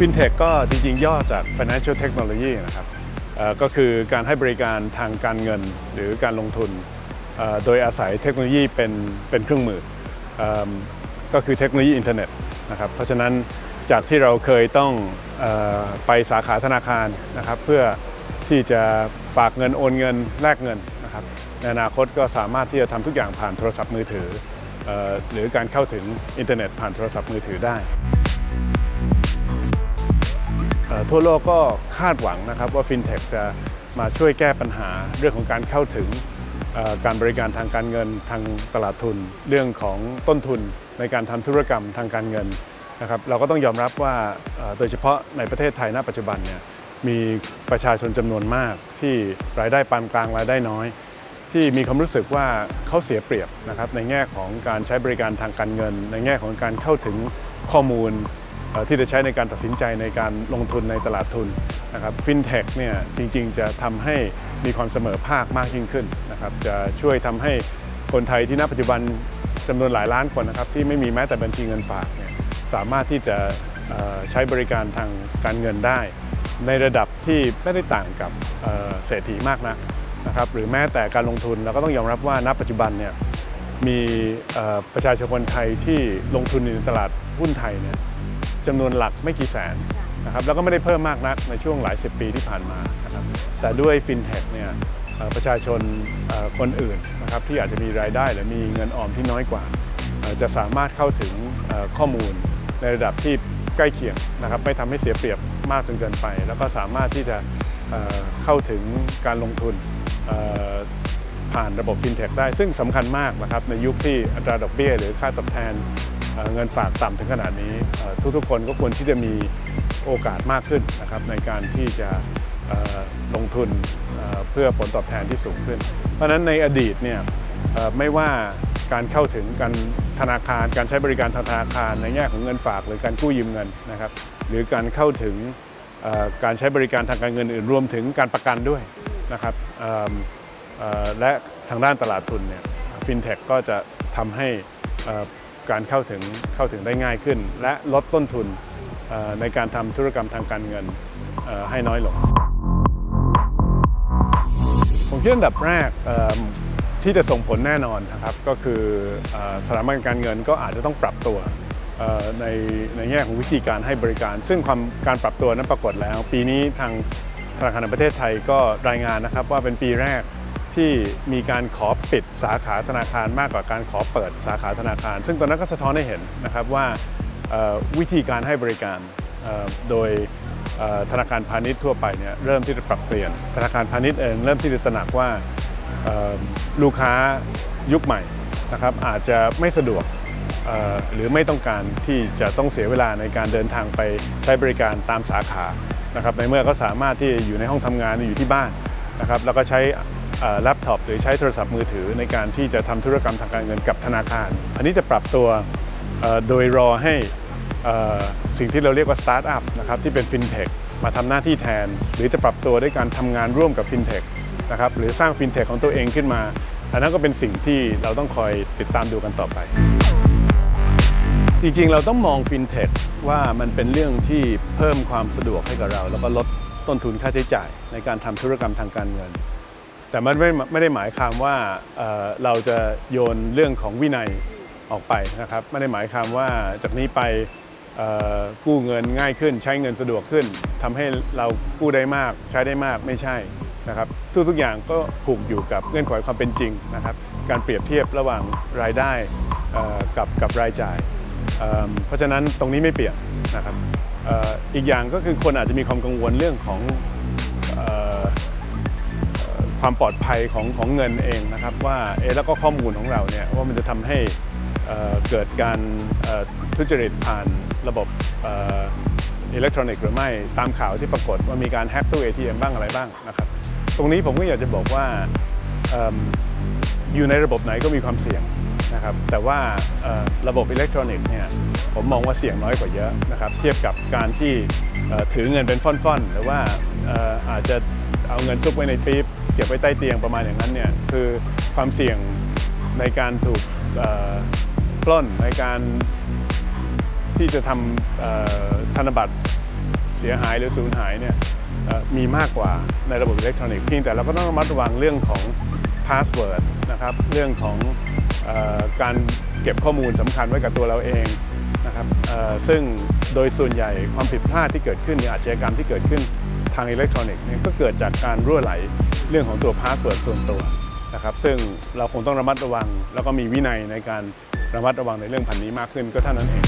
FinTech ก็จริงๆ ย่อจาก Financial Technology นะครับก็คือการให้บริการทางการเงินหรือการลงทุน โดยอาศัยเทคโนโลยีเป็นเป็นเครื่องมืออก็คือเทคโนโลยีอินเทอร์เน็ตนะครับเพราะฉะนั้นจากที่เราเคยต้องอไปสาขาธนาคารนะครับเพื่อที่จะฝากเงินโอนเงินแลกเงินนะครับในอนาคตก็สามารถที่จะทำทุกอย่างผ่านโทรศัพท์มือถืออหรือการเข้าถึงอินเทอร์เน็ตผ่านโทรศัพท์มือถือได้ ทั่วโลกก็คาดหวังนะครับว่า FinTech จะมาช่วยแก้ปัญหาเรื่องของการเข้าถึงการบริการทางการเงินทางตลาดทุน เรื่องของต้นทุนในการทำธุรกรรมทางการเงินนะครับเราก็ต้องยอมรับว่าโดยเฉพาะในประเทศไทยณปัจจุบันเนี่ยมีประชาชนจำนวนมากที่รายได้ปานกลางรายได้น้อย ที่มีความรู้สึกว่าเขาเสียเปรียบนะครับในแง่ของการใช้บริการทางการเงิน ในแง่ของการเข้าถึงข้อมูล ที่จะใช้ในการตัดสินใจในการลงทุนในตลาดทุนนะครับฟินเทคเนี่ยจริงๆ จะทำให้มีความเสมอภาคมากยิ่งขึ้นนะครับจะช่วยทำให้คนไทยที่ณปัจจุบันจำนวนหลายล้านคนนะครับที่ไม่มีแม้แต่บัญชีเงินฝากเนี่ยสามารถที่จะใช้บริการทางการเงินได้ ในระดับที่ไม่ได้ต่างกับเศรษฐีมากนักนะครับหรือแม้แต่การลงทุนเราก็ต้องยอมรับว่าณปัจจุบันเนี่ยมีประชาชนคนไทยที่ลงทุนในตลาดหุ้นไทยเนี่ย จำนวนหลักไม่กี่แสนนะครับแล้วก็ไม่ได้เพิ่มมากนักในช่วงหลายสิบปีที่ผ่านมานะครับแต่ด้วยฟินเทคเนี่ยประชาชนคนอื่นนะครับที่อาจจะมีรายได้หรือมีเงินออมที่น้อยกว่า จะสามารถเข้าถึงข้อมูลในระดับที่ใกล้เคียงนะครับไม่ทำให้เสียเปรียบมากจนเกินไป แล้วก็สามารถที่จะเข้าถึงการลงทุนผ่านระบบ FinTech ได้ ซึ่งสำคัญมากนะครับในยุคที่อัตราดอกเบี้ย หรือค่าตอบแทน เงินฝากต่ำถึงขนาดนี้ ทุกๆคนก็ควรที่จะมีโอกาสมากขึ้นนะครับในการที่จะลงทุนเพื่อผลตอบแทนที่สูงขึ้น เพราะฉะนั้นในอดีตเนี่ยไม่ว่าการเข้าถึงการธนาคาร การใช้บริการธนาคารในแง่ของเงินฝาก หรือการกู้ยืมเงินนะครับหรือการเข้าถึงการใช้บริการทางการเงินอื่นรวมถึงการประกันด้วยนะครับและทางด้านตลาดทุนเนี่ยฟินเทคก็จะทำให้ การเข้าถึงเข้าถึงได้ง่ายขึ้น และลดต้นทุนในการทำธุรกรรมทางการเงินให้น้อยลง ผมคิดอันดับแรกที่จะส่งผลแน่นอนนะครับ ก็คือสถาบันการเงินก็อาจจะต้องปรับตัวในในแง่ของวิธีการให้บริการ ซึ่งความการปรับตัวนั้นปรากฏแล้ว ปีนี้ทางธนาคารแห่งประเทศไทยก็รายงานนะครับว่าเป็นปีแรก ที่มีการขอปิดสาขาธนาคารมากกว่าการขอเปิดสาขาธนาคาร ซึ่งตอนนั้นก็สะท้อนให้เห็นนะครับว่าวิธีการให้บริการโดยธนาคารพาณิชย์ทั่วไปเนี่ยเริ่มที่จะปรับเปลี่ยน ธนาคารพาณิชย์เองเริ่มที่จะตระหนักว่าลูกค้ายุคใหม่นะครับอาจจะไม่สะดวกหรือไม่ต้องการที่จะต้องเสียเวลาในการเดินทางไปใช้บริการตามสาขานะครับในเมื่อเขาสามารถที่อยู่ในห้องทำงานอยู่ที่บ้านนะครับแล้วก็ใช้ แล็ปท็อปหรือใช้โทรศัพท์มือถือในการที่จะทำธุรกรรมทางการเงินกับธนาคาร อันนี้จะปรับตัวโดยรอให้สิ่งที่เราเรียกว่าสตาร์ทอัพนะครับที่เป็นฟินเทคมาทำหน้าที่แทน หรือจะปรับตัวด้วยการทำงานร่วมกับฟินเทคนะครับหรือสร้างฟินเทคของตัวเองขึ้นมา อันนั้นก็เป็นสิ่งที่เราต้องคอยติดตามดูกันต่อไป จริงๆ เราต้องมองฟินเทคว่ามันเป็นเรื่องที่เพิ่มความสะดวกให้กับเรา แล้วก็ลดต้นทุนค่าใช้จ่ายในการทำธุรกรรมทางการเงิน แต่มันไม่ไม่ได้หมายความว่าเเราจะโยนเรื่องของวินัยออกไปนะครับไม่ได้หมายความว่าจากนี้ไปกู้เงินง่ายขึ้น ใช้เงินสะดวกขึ้นทำให้เรากู้ได้มากใช้ได้มากไม่ใช่นะครับทุกๆอย่างก็ผูกอยู่กับเงื่อนไขความเป็นจริงนะครับ การเปรียบเทียบระหว่างรายได้กับกับรายจ่ายเเพราะฉะนั้นตรงนี้ไม่เปลี่ยนนะครับอ,อ,อีกอย่างก็คือคนอาจจะมีความกังวลเรื่องของ ความปลอดภัยของของเงินเองนะครับว่าเอแล้วก็ข้อมูลของเราเนี่ยว่ามันจะทำให้เกิดการทุจริตผ่านระบบอิเล็กทรอนิกส์หรือไม่ตามข่าวที่ปรากฏว่ามีการแฮ็กตู้ ATM บ้างอะไรบ้างนะครับตรงนี้ผมก็อยากจะบอกว่าออยู่ในระบบไหนก็มีความเสี่ยงนะครับแต่ว่าระบบอิเล็กทรอนิกส์เนี่ยผมมองว่าเสี่ยงน้อยกว่าเยอะนะครับเทียบกับการที่ถือเงินเป็นฟ่อนๆ หรือว่าอาจจะเอาเงินซุกไว้ในปี๊บ ก็บไว้ใต้เตียงประมาณอย่างนั้นเนี่ยคือความเสี่ยงในการถูกปล้นในการที่จะทำธนบัตรเสียหายหรือสูญหายเนี่ยมีมากกว่าในระบบอิเล็กทรอนิกส์เพียงแต่เราก็ต้องระมัดระวังเรื่องของพาสเวิร์ดนะครับเรื่องของอการเก็บข้อมูลสำคัญไว้กับตัวเราเองนะครับซึ่งโดยส่วนใหญ่ความผิดพลาดที่เกิดขึ้นเนี่ยอาชญากรรมที่เกิดขึ้นทางอิเล็กทรอนิกส์ก็เกิดจากการรั่วไหล เรื่องของตัวพาสเวิร์ดส่วนตัวนะครับซึ่งเราคงต้องระมัดระวัง แล้วก็มีวินัยในการระมัดระวังในเรื่องพันนี้มากขึ้นก็เท่านั้นเอง